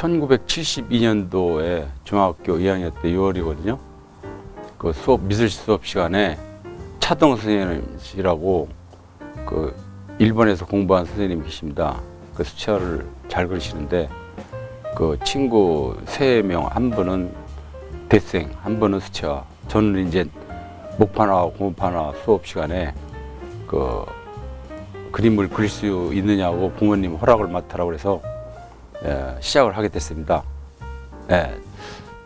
1972년도에 중학교 2학년 때 6월이거든요. 그 수업 미술 수업 시간에 차동 선생님이라고 그 일본에서 공부한 선생님이 계십니다. 그 수채화를 잘 그리시는데 그 친구 세 명 한 분은 대생, 한 분은 수채화. 저는 이제 목파나 고무파나 수업 시간에 그 그림을 그릴 수 있느냐고 부모님 허락을 맡으라고 그래서 예, 시작을 하게 됐습니다. 예,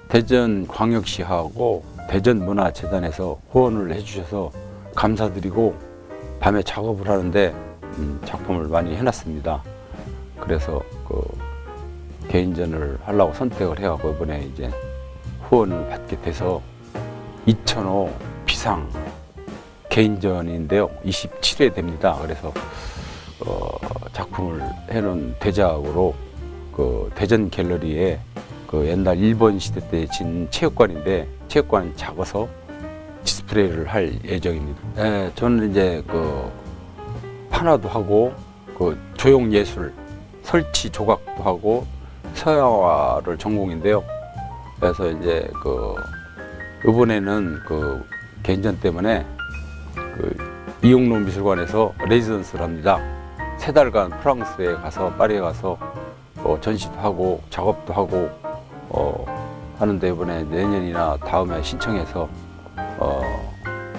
대전 광역시하고 대전 문화재단에서 후원을 해주셔서 감사드리고 밤에 작업을 하는데 음, 작품을 많이 해놨습니다. 그래서 그 개인전을 하려고 선택을 해갖고 이번에 이제 후원을 받게 돼서 2005 비상 개인전인데요. 27회 됩니다. 그래서 어, 작품을 해놓은 대작으로 그 대전 갤러리에 그 옛날 일본 시대 때 진 체육관인데 체육관 작아서 디스플레이를 할 예정입니다. 예, 저는 이제 그 판화도 하고 그 조형 예술, 설치 조각도 하고 서양화를 전공인데요. 그래서 이제 그 이번에는 그 개인전 때문에 그 이용로 미술관에서 레지던스를 합니다. 세 달간 프랑스에 가서 파리에 가서 어, 전시도 하고 작업도 하고 어, 하는데 이번에 내년이나 다음에 신청해서 어,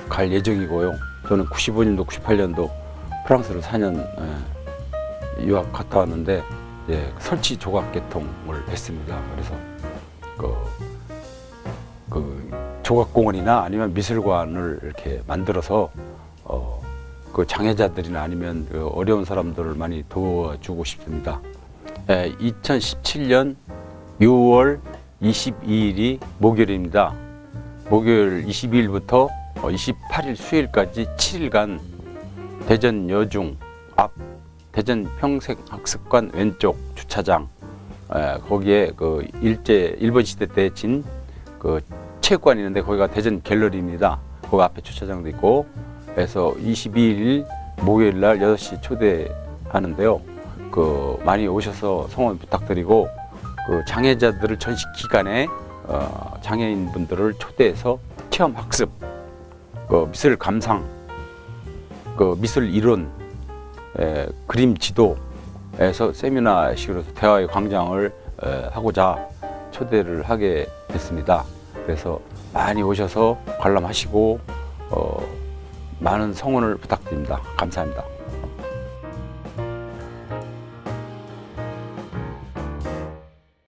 갈 예정이고요. 저는 95년도, 98년도 프랑스를 4년 예, 유학 갔다 왔는데 이제 설치 조각 개통을 했습니다. 그래서 그, 그 조각공원이나 아니면 미술관을 이렇게 만들어서 어, 그 장애자들이나 아니면 그 어려운 사람들을 많이 도와주고 싶습니다. 예, 2017년 6월 22일이 목요일입니다. 목요일 22일부터 28일 수요일까지 7일간 대전 여중 앞 대전 평생학습관 왼쪽 주차장 에, 거기에 그 일제 일본 시대 때 진 그 체육관이 있는데 거기가 대전 갤러리입니다. 거기 앞에 주차장도 있고 그래서 22일 목요일 날 6시 초대하는데요. 그 많이 오셔서 성원 부탁드리고 그 장애자들을 전시 기간에 어, 장애인 분들을 초대해서 체험 학습, 그 미술 감상, 그 미술 이론, 에, 그림 지도에서 세미나식으로 대화의 광장을 에, 하고자 초대를 하게 됐습니다. 그래서 많이 오셔서 관람하시고 어, 많은 성원을 부탁드립니다. 감사합니다.